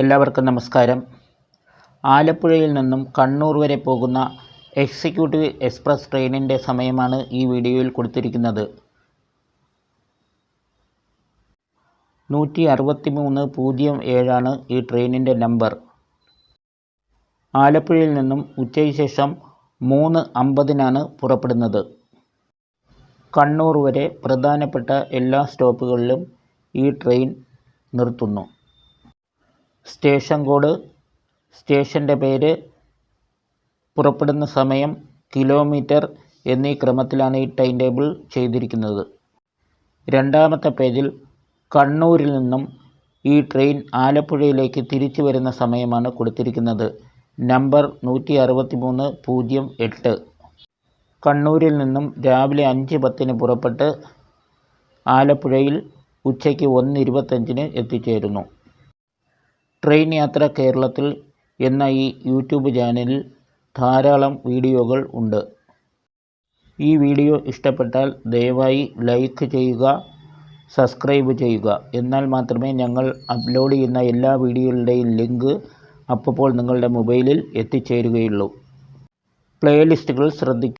എല്ലാവർക്കും നമസ്കാരം. ആലപ്പുഴയിൽ നിന്നും കണ്ണൂർ വരെ പോകുന്ന എക്സിക്യൂട്ടീവ് എക്സ്പ്രസ് ട്രെയിനിന്റെ സമയമാണ് ഈ വീഡിയോയിൽ കൊടുത്തിരിക്കുന്നത്. നൂറ്റി അറുപത്തി മൂന്ന് പൂജ്യം ഏഴാണ് ഈ ട്രെയിനിന്റെ നമ്പർ. ആലപ്പുഴയിൽ നിന്നും ഉച്ചയ്ക്ക് ശേഷം മൂന്ന് അമ്പതിനാണ് പുറപ്പെടുന്നത്. കണ്ണൂർ വരെ പ്രധാനപ്പെട്ട എല്ലാ സ്റ്റോപ്പുകളിലും ഈ ട്രെയിൻ നിർത്തുന്നു. സ്റ്റേഷൻ കോഡ് സ്റ്റേഷന്റെ പേര് പുറപ്പെടുന്ന സമയം കിലോമീറ്റർ എന്നീ ക്രമത്തിലാണ് ഈ ടൈം ടേബിൾ ചെയ്തിരിക്കുന്നത്. രണ്ടാമത്തെ പേജിൽ കണ്ണൂരിൽ നിന്നും ഈ ട്രെയിൻ ആലപ്പുഴയിലേക്ക് തിരിച്ചു വരുന്ന സമയമാണ് കൊടുത്തിരിക്കുന്നത്. നമ്പർ നൂറ്റി അറുപത്തി മൂന്ന് പൂജ്യം എട്ട്. കണ്ണൂരിൽ നിന്നും രാവിലെ അഞ്ച് പത്തിന് പുറപ്പെട്ട് ആലപ്പുഴയിൽ ഉച്ചയ്ക്ക് ഒന്ന് ഇരുപത്തഞ്ചിന് എത്തിച്ചേരുന്നു. ട്രെയിൻ യാത്ര കേരളത്തിൽ എന്ന ഈ യൂട്യൂബ് ചാനലിൽ ധാരാളം വീഡിയോകൾ ഉണ്ട്. ഈ വീഡിയോ ഇഷ്ടപ്പെട്ടാൽ ദയവായി ലൈക്ക് ചെയ്യുക സബ്സ്ക്രൈബ് ചെയ്യുക. എന്നാൽ മാത്രമേ ഞങ്ങൾ അപ്ലോഡ് ചെയ്യുന്ന എല്ലാ വീഡിയോകളുടെയും ലിങ്ക് അപ്പോൾ നിങ്ങളുടെ മൊബൈലിൽ എത്തിച്ചേരുകയുള്ളൂ. പ്ലേലിസ്റ്റുകൾ ശ്രദ്ധിക്കുക